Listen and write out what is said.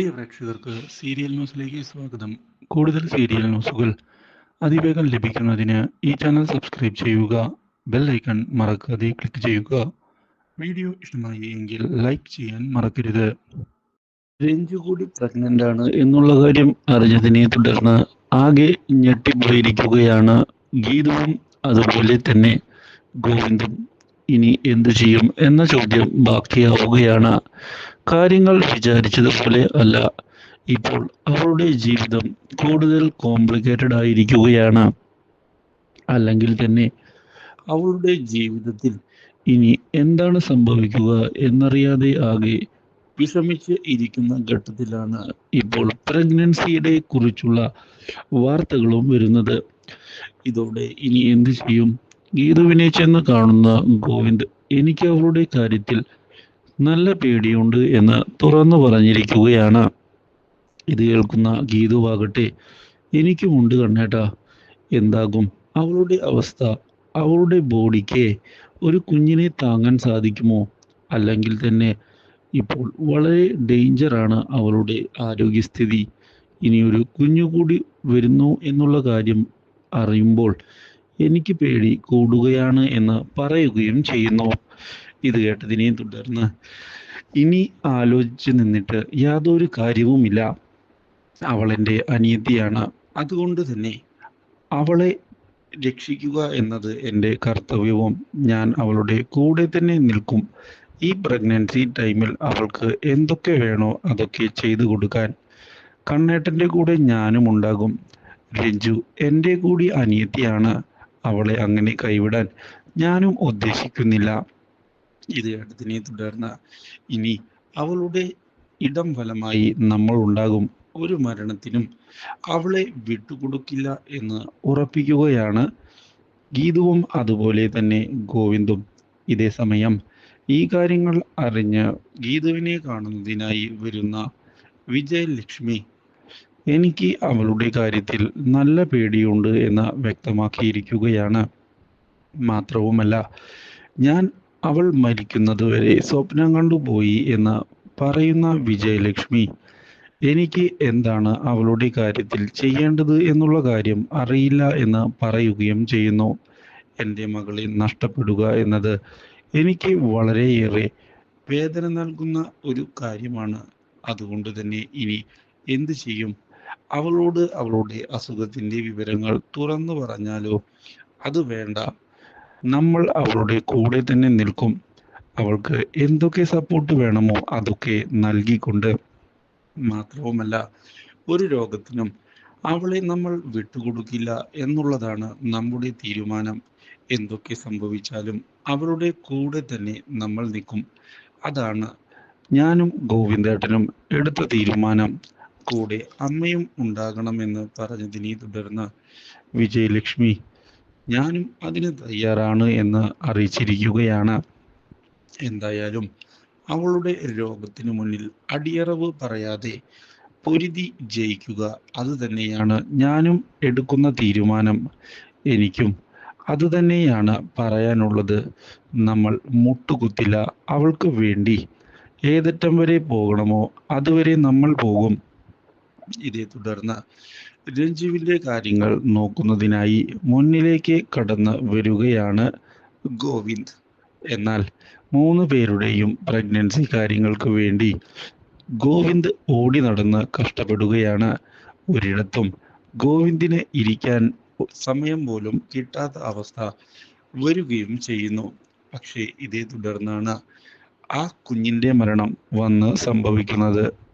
പ്രിയ പ്രേക്ഷകർക്ക് സീരിയൽ ന്യൂസിലേക്ക് സ്വാഗതം. കൂടുതൽ സീരിയൽ ന്യൂസുകൾ അതിവേഗം ലഭിക്കുന്നതിന് ഈ ചാനൽ സബ്സ്ക്രൈബ് ചെയ്യുക ബെൽ ഐക്കൺ മറക്കാതെ ക്ലിക്ക് ചെയ്യുക. വീഡിയോ ഇഷ്ടമായി എങ്കിൽ ലൈക്ക് ചെയ്യാൻ മറക്കരുത്. രഞ്ജു കൂടി പ്രഗ്നന്റ് ആണ് എന്നുള്ള കാര്യം അറിഞ്ഞതിനെ തുടർന്ന് ആകെ ഞെട്ടിപ്പോയിരിക്കുകയാണ് ഗീതവും അതുപോലെ തന്നെ ഗോവിന്ദും. ഇനി എന്തു ചെയ്യും എന്ന ചോദ്യം ബാക്കിയാവുകയാണ്. കാര്യങ്ങൾ വിചാരിച്ചതുപോലെ അല്ല. ഇപ്പോൾ അവളുടെ ജീവിതം കൂടുതൽ കോംപ്ലിക്കേറ്റഡ് ആയിരിക്കുകയാണ്. അല്ലെങ്കിൽ തന്നെ അവളുടെ ജീവിതത്തിൽ ഇനി എന്താണ് സംഭവിക്കുക എന്നറിയാതെ ആകെ വിഷമിച്ച് ഇരിക്കുന്ന ഘട്ടത്തിലാണ് ഇപ്പോൾ പ്രഗ്നൻസിയുടെ കുറിച്ചുള്ള വാർത്തകളും വരുന്നത്. ഇതോടെ ഇനി എന്ത് ചെയ്യും? ഗീതുവിനെ ചെന്ന് കാണുന്ന ഗോവിന്ദ് എനിക്ക് അവളുടെ കാര്യത്തിൽ നല്ല പേടിയുണ്ട് എന്ന് തുറന്നു പറഞ്ഞിരിക്കുകയാണ്. ഇത് കേൾക്കുന്ന ഗീതുവാകട്ടെ എനിക്കുമുണ്ട് കണ്ണേട്ടാ. എന്താകും? അവളുടെ അവസ്ഥ അവളുടെ ബോഡിക്ക് ഒരു കുഞ്ഞിനെ താങ്ങാൻ സാധിക്കുമോ? അല്ലെങ്കിൽ തന്നെ ഇപ്പോൾ വളരെ ഡേഞ്ചറാണ് അവളുടെ ആരോഗ്യസ്ഥിതി. ഇനി ഒരു കുഞ്ഞു കൂടി വരുന്നു എന്നുള്ള കാര്യം അറിയുമ്പോൾ എനിക്ക് പേടി കൂടുകയാണ് എന്ന് പറയുകയും ചെയ്യുന്നു. ഇത് കേട്ടതിനെയും തുടർന്ന് ഇനി ആലോചിച്ച് നിന്നിട്ട് യാതൊരു കാര്യവുമില്ല. അവളെന്റെ അനിയത്തിയാണ്. അതുകൊണ്ട് തന്നെ അവളെ രക്ഷിക്കുക എന്നത് എന്റെ കർത്തവ്യവും. ഞാൻ അവളുടെ കൂടെ തന്നെ നിൽക്കും. ഈ പ്രഗ്നൻസി ടൈമിൽ അവൾക്ക് എന്തൊക്കെ വേണോ അതൊക്കെ ചെയ്തു കൊടുക്കാൻ കണ്ണേട്ടന്റെ കൂടെ ഞാനും ഉണ്ടാകും. രഞ്ജു എന്റെ കൂടി അനിയത്തിയാണ്. അവളെ അങ്ങനെ കൈവിടാൻ ഞാനും ഉദ്ദേശിക്കുന്നില്ല. ഇത് കേട്ടതിനെ തുടർന്ന് ഇനി അവളുടെ ഇടം ഫലമായി നമ്മൾ ഉണ്ടാകും ഒരു മരണത്തിനും അവളെ വിട്ടുകൊടുക്കില്ല എന്ന് ഉറപ്പിക്കുകയാണ് ഗീതുവും അതുപോലെ തന്നെ ഗോവിന്ദും. ഇതേ സമയം ഈ കാര്യങ്ങൾ അറിഞ്ഞ് ഗീതുവിനെ കാണുന്നതിനായി വരുന്ന വിജയലക്ഷ്മി എനിക്ക് അവളുടെ കാര്യത്തിൽ നല്ല പേടിയുണ്ട് എന്ന് വ്യക്തമാക്കിയിരിക്കുകയാണ്. മാത്രവുമല്ല ഞാൻ അവൾ മരിക്കുന്നതുവരെ സ്വപ്നം കണ്ടുപോയി എന്ന് പറയുന്ന വിജയലക്ഷ്മി എനിക്ക് എന്താണ് അവളുടെ കാര്യത്തിൽ ചെയ്യേണ്ടത് എന്നുള്ള കാര്യം അറിയില്ല എന്ന് പറയുകയും ചെയ്യുന്നു. എന്റെ മകളെ നഷ്ടപ്പെടുക എന്നത് എനിക്ക് വളരെയേറെ വേദന നൽകുന്ന ഒരു കാര്യമാണ്. അതുകൊണ്ട് തന്നെ ഇനി എന്ത് ചെയ്യും? അവളോട് അവളുടെ അസുഖത്തിന്റെ വിവരങ്ങൾ തുറന്നു പറഞ്ഞാലോ? അത് വേണ്ട. നമ്മൾ അവളുടെ കൂടെ തന്നെ നിൽക്കും. അവൾക്ക് എന്തൊക്കെ സപ്പോർട്ട് വേണമോ അതൊക്കെ നൽകിക്കൊണ്ട് മാത്രവുമല്ല ഒരു രോഗത്തിനും അവളെ നമ്മൾ വിട്ടുകൊടുക്കില്ല എന്നുള്ളതാണ് നമ്മുടെ തീരുമാനം. എന്തൊക്കെ സംഭവിച്ചാലും അവരുടെ കൂടെ തന്നെ നമ്മൾ നിൽക്കും. അതാണ് ഞാനും ഗോവിന്ദേട്ടനും എടുത്ത തീരുമാനം. കൂടെ അമ്മയും ഉണ്ടാകണമെന്ന് പറഞ്ഞതിനെ തുടർന്ന് വിജയലക്ഷ്മി ഞാനും അതിന് തയ്യാറാണ് എന്ന് അറിയിച്ചിരിക്കുകയാണ്. എന്തായാലും അവളുടെ രോഗത്തിനു മുന്നിൽ അടിയറവ് പറയാതെ പൊരുതി ജയിക്കുക അത് തന്നെയാണ് ഞാനും എടുക്കുന്ന തീരുമാനം എനിക്കും. അത് തന്നെയാണ് പറയാനുള്ളത്. നമ്മൾ മുട്ടുകുത്തില്ല. അവൾക്ക് വേണ്ടി ഏതറ്റം വരെ പോകണമോ അതുവരെ നമ്മൾ പോകും. ഇതേ തുടർന്ന് രഞ്ജുവിന്റെ കാര്യങ്ങൾ നോക്കുന്നതിനായി മുന്നിലേക്ക് കടന്ന് വരികയാണ് ഗോവിന്ദ്. എന്നാൽ മൂന്ന് പേരുടെയും പ്രഗ്നൻസി കാര്യങ്ങൾക്ക് വേണ്ടി ഗോവിന്ദ് ഓടി നടന്ന് കഷ്ടപ്പെടുകയാണ് ഒരിടത്തും. ഗോവിന്ദിന് ഇരിക്കാൻ സമയം പോലും കിട്ടാത്ത അവസ്ഥ വരികയും ചെയ്യുന്നു. പക്ഷേ ഇതേ തുടർന്നാണ് ആ കുഞ്ഞിന്റെ മരണം വന്ന് സംഭവിക്കുന്നത്.